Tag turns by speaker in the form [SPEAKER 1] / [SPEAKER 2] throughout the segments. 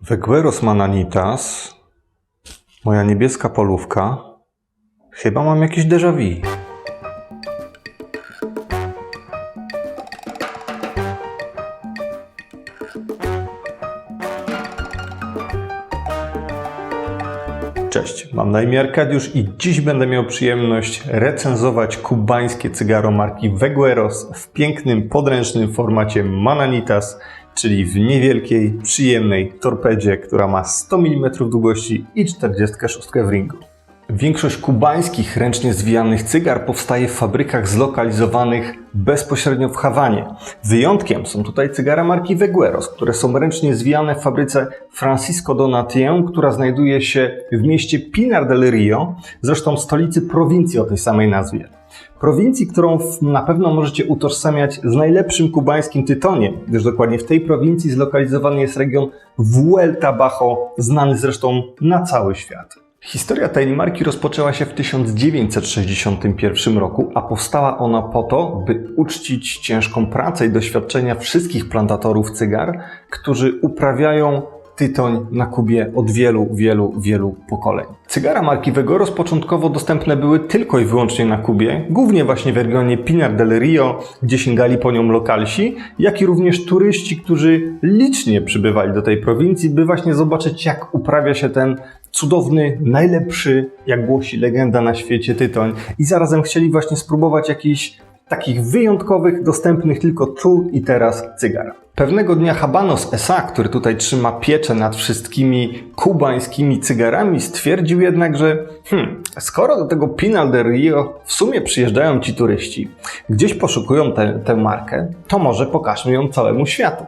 [SPEAKER 1] Vegueros mananitas, moja niebieska polówka. Chyba mam jakieś déjà vu. Cześć, mam na imię Arkadiusz i dziś będę miał przyjemność recenzować kubańskie cygaro marki Vegueros w pięknym, podręcznym formacie Mananitas, czyli w niewielkiej, przyjemnej torpedzie, która ma 100 mm długości i 46 w ringu. Większość kubańskich ręcznie zwijanych cygar powstaje w fabrykach zlokalizowanych bezpośrednio w Hawanie. Wyjątkiem są tutaj cygara marki Vegueros, które są ręcznie zwijane w fabryce Francisco Donatien, która znajduje się w mieście Pinar del Rio, zresztą stolicy prowincji o tej samej nazwie. Prowincji, którą na pewno możecie utożsamiać z najlepszym kubańskim tytoniem, gdyż dokładnie w tej prowincji zlokalizowany jest region Vuelta Bajo, znany zresztą na cały świat. Historia tej marki rozpoczęła się w 1961 roku, a powstała ona po to, by uczcić ciężką pracę i doświadczenia wszystkich plantatorów cygar, którzy uprawiają tytoń na Kubie od wielu, wielu, wielu pokoleń. Cygara marki Vegoros początkowo dostępne były tylko i wyłącznie na Kubie, głównie właśnie w regionie Pinar del Rio, gdzie sięgali po nią lokalsi, jak i również turyści, którzy licznie przybywali do tej prowincji, by właśnie zobaczyć, jak uprawia się ten cudowny, najlepszy, jak głosi legenda na świecie tytoń i zarazem chcieli właśnie spróbować jakichś takich wyjątkowych, dostępnych tylko tu i teraz cygar. Pewnego dnia Habanos S.A., który tutaj trzyma pieczę nad wszystkimi kubańskimi cygarami, stwierdził jednak, że hmm, skoro do tego Pinal del Rio w sumie przyjeżdżają ci turyści, gdzieś poszukują tę- tę markę, to może pokażmy ją całemu światu.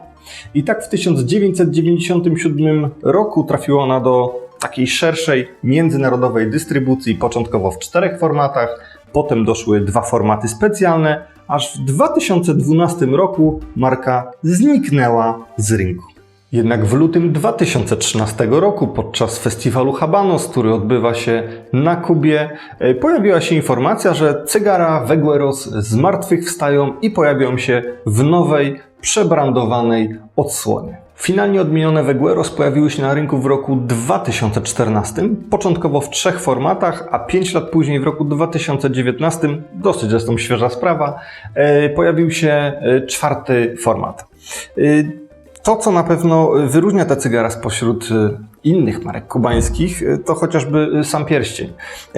[SPEAKER 1] I tak w 1997 roku trafiła ona do takiej szerszej, międzynarodowej dystrybucji, początkowo w czterech formatach, potem doszły dwa formaty specjalne, aż w 2012 roku marka zniknęła z rynku. Jednak w lutym 2013 roku, podczas festiwalu Habanos, który odbywa się na Kubie, e, pojawiła się informacja, że cygara Vegueros zmartwychwstają i pojawią się w nowej, przebrandowanej odsłonie. Finalnie odmienione Vegueros pojawiły się na rynku w roku 2014, początkowo w trzech formatach, a 5 lat później w roku 2019, dosyć zresztą świeża sprawa, e, pojawił się e, czwarty format. E, To, co na pewno wyróżnia te cygara spośród innych marek kubańskich, e, to chociażby e, sam pierścień.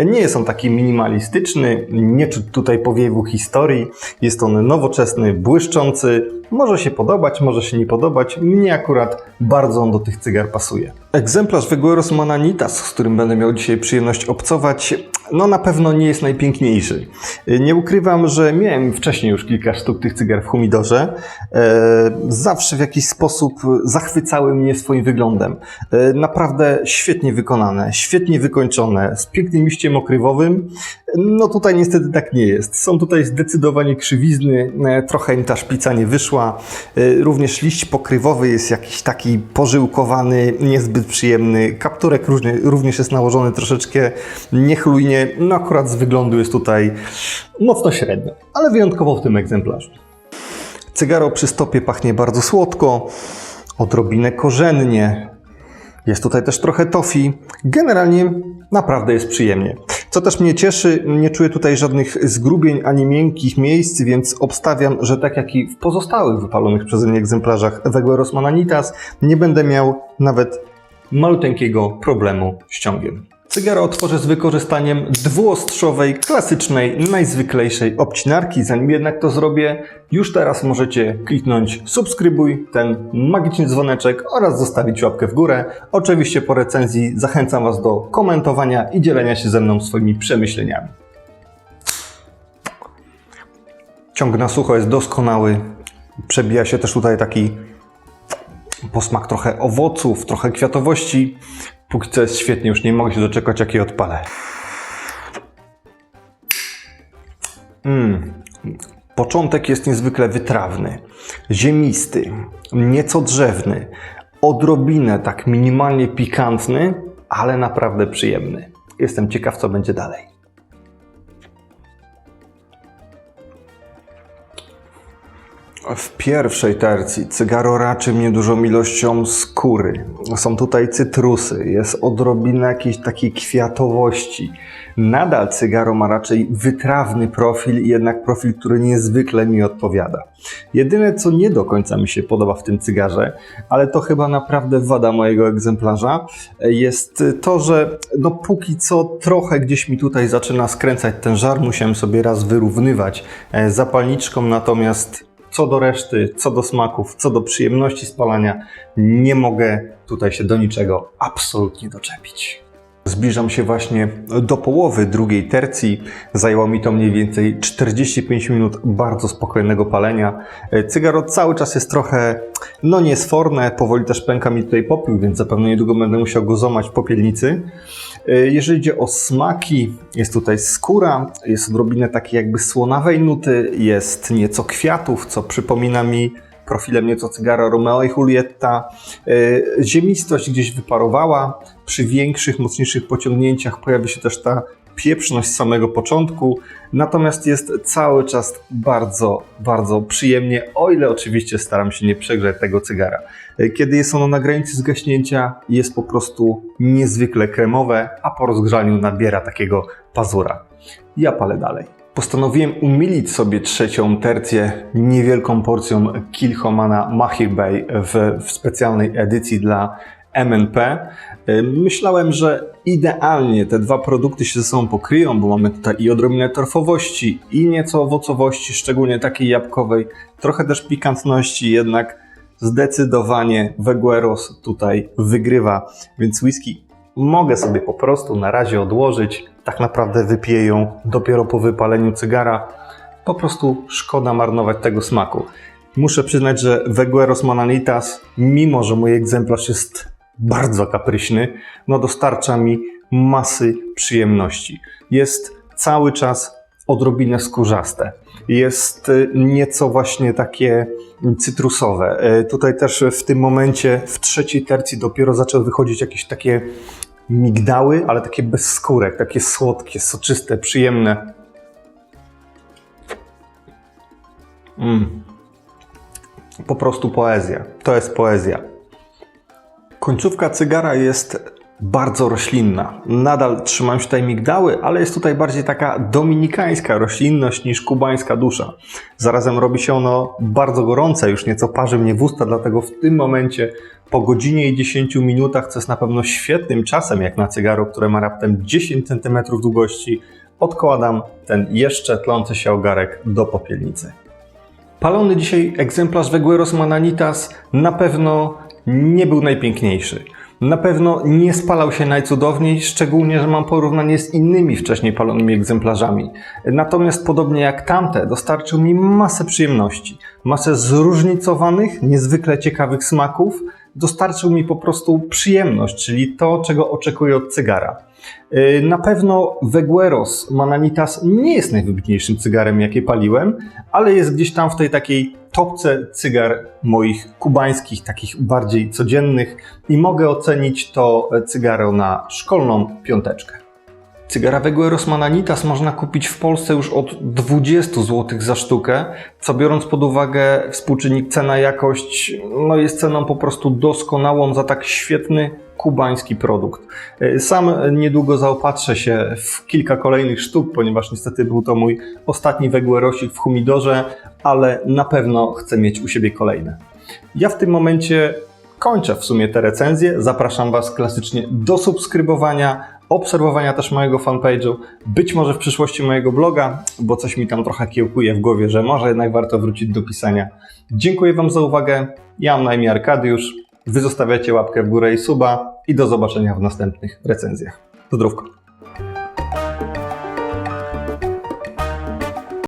[SPEAKER 1] Nie jest on taki minimalistyczny, nie czuć tutaj powiewu historii. Jest on nowoczesny, błyszczący. Może się podobać, może się nie podobać. Mnie akurat bardzo on do tych cygar pasuje. Egzemplarz Vegueros Mananitas, z którym będę miał dzisiaj przyjemność obcować, no na pewno nie jest najpiękniejszy. E, Nie ukrywam, że miałem wcześniej już kilka sztuk tych cygar w humidorze. E, Zawsze w jakiś sposób zachwycały mnie swoim wyglądem. E, Naprawdę świetnie wykonane, świetnie wykończone, z pięknym liściem okrywowym. No tutaj niestety tak nie jest. Są tutaj zdecydowanie krzywizny, e, trochę im ta szpica nie wyszła. E, Również liść pokrywowy jest jakiś taki pożyłkowany, niezbyt przyjemny. Kapturek również jest nałożony troszeczkę niechlujnie. No akurat z wyglądu jest tutaj mocno średnio, ale wyjątkowo w tym egzemplarzu. Cygaro przy stopie pachnie bardzo słodko, odrobinę korzennie. Jest tutaj też trochę tofi. Generalnie naprawdę jest przyjemnie. Co też mnie cieszy, nie czuję tutaj żadnych zgrubień ani miękkich miejsc, więc obstawiam, że tak jak i w pozostałych wypalonych przeze mnie egzemplarzach Vegueros Mananitas, nie będę miał nawet maluteńkiego problemu z ciągiem. Cygaro otworzę z wykorzystaniem dwuostrzowej, klasycznej, najzwyklejszej obcinarki. Zanim jednak to zrobię, już teraz możecie kliknąć subskrybuj, ten magiczny dzwoneczek oraz zostawić łapkę w górę. Oczywiście po recenzji zachęcam Was do komentowania i dzielenia się ze mną swoimi przemyśleniami. Ciąg na sucho jest doskonały. Przebija się też tutaj taki posmak trochę owoców, trochę kwiatowości. Póki co jest świetnie, już nie mogę się doczekać, jak je odpalę. Mm. Początek jest niezwykle wytrawny, ziemisty, nieco drzewny, odrobinę tak minimalnie pikantny, ale naprawdę przyjemny. Jestem ciekaw, co będzie dalej. W pierwszej tercji cygaro raczy mnie dużą ilością skóry. Są tutaj cytrusy, jest odrobina jakiejś takiej kwiatowości. Nadal cygaro ma raczej wytrawny profil, jednak profil, który niezwykle mi odpowiada. Jedyne, co nie do końca mi się podoba w tym cygarze, ale to chyba naprawdę wada mojego egzemplarza, jest to, że no póki co trochę gdzieś mi tutaj zaczyna skręcać ten żar. Musiałem sobie raz wyrównywać e, zapalniczką, natomiast co do reszty, co do smaków, co do przyjemności spalania, nie mogę tutaj się do niczego absolutnie doczepić. Zbliżam się właśnie do połowy drugiej tercji. Zajęło mi to mniej więcej 45 minut bardzo spokojnego palenia. Cygaro cały czas jest trochę, no niesforne, powoli też pęka mi tutaj popiół, więc zapewne niedługo będę musiał go zomać w popielnicy. Jeżeli idzie o smaki, jest tutaj skóra, jest odrobinę takiej jakby słonawej nuty, jest nieco kwiatów, co przypomina mi profilem nieco cygara Romeo i Julietta. E, ziemistość gdzieś wyparowała. Przy większych, mocniejszych pociągnięciach pojawi się też ta pieprzność z samego początku, natomiast jest cały czas bardzo, bardzo przyjemnie, o ile oczywiście staram się nie przegrzać tego cygara. E, kiedy jest ono na granicy zgaśnięcia, jest po prostu niezwykle kremowe, a po rozgrzaniu nabiera takiego pazura. Ja palę dalej. Postanowiłem umilić sobie trzecią tercję niewielką porcją Kilchomana Mahir Bay w, w specjalnej edycji dla MNP. Myślałem, że idealnie te dwa produkty się ze sobą pokryją, bo mamy tutaj i odrobinę torfowości, i nieco owocowości, szczególnie takiej jabłkowej, trochę też pikantności, jednak zdecydowanie Vegueros tutaj wygrywa, więc whisky mogę sobie po prostu na razie odłożyć. Tak naprawdę wypiję ją dopiero po wypaleniu cygara. Po prostu szkoda marnować tego smaku. Muszę przyznać, że Vegueros Mananitas, mimo że mój egzemplarz jest bardzo kapryśny, no dostarcza mi masy przyjemności. Jest cały czas odrobinę skórzaste. Jest y, nieco właśnie takie cytrusowe. Y, tutaj też w tym momencie, w trzeciej tercji dopiero zaczęły wychodzić jakieś takie migdały, ale takie bez skórek, takie słodkie, soczyste, przyjemne. Mm. Po prostu poezja. To jest poezja. Końcówka cygara jest bardzo roślinna. Nadal trzymają się tutaj migdały, ale jest tutaj bardziej taka dominikańska roślinność niż kubańska dusza. Zarazem robi się ono bardzo gorące, już nieco parzy mnie w usta, dlatego w tym momencie po godzinie i 10 minutach, co jest na pewno świetnym czasem jak na cygaro, które ma raptem 10 cm długości, odkładam ten jeszcze tlący się ogarek do popielnicy. Palony dzisiaj egzemplarz Vegueros Mananitas na pewno nie był najpiękniejszy. Na pewno nie spalał się najcudowniej, szczególnie, że mam porównanie z innymi wcześniej palonymi egzemplarzami. Natomiast podobnie jak tamte, dostarczył mi masę przyjemności, masę zróżnicowanych, niezwykle ciekawych smaków, dostarczył mi po prostu przyjemność, czyli to, czego oczekuję od cygara. Y, na pewno Vegueros Mananitas nie jest najwybitniejszym cygarem, jakie paliłem, ale jest gdzieś tam w tej takiej topce cygar moich kubańskich, takich bardziej codziennych i mogę ocenić to cygaro na szkolną piąteczkę. Cygara Vegueros Mananitas można kupić w Polsce już od 20 zł za sztukę, co biorąc pod uwagę współczynnik cena-jakość, no jest ceną po prostu doskonałą za tak świetny kubański produkt. Sam niedługo zaopatrzę się w kilka kolejnych sztuk, ponieważ niestety był to mój ostatni Veguerosik w humidorze, ale na pewno chcę mieć u siebie kolejne. Ja w tym momencie kończę w sumie te recenzje. Zapraszam Was klasycznie do subskrybowania, obserwowania też mojego fanpage'u, być może w przyszłości mojego bloga, bo coś mi tam trochę kiełkuje w głowie, że może jednak warto wrócić do pisania. Dziękuję Wam za uwagę. Ja mam na imię Arkadiusz. Wy zostawiacie łapkę w górę i suba i do zobaczenia w następnych recenzjach. Zdrówko.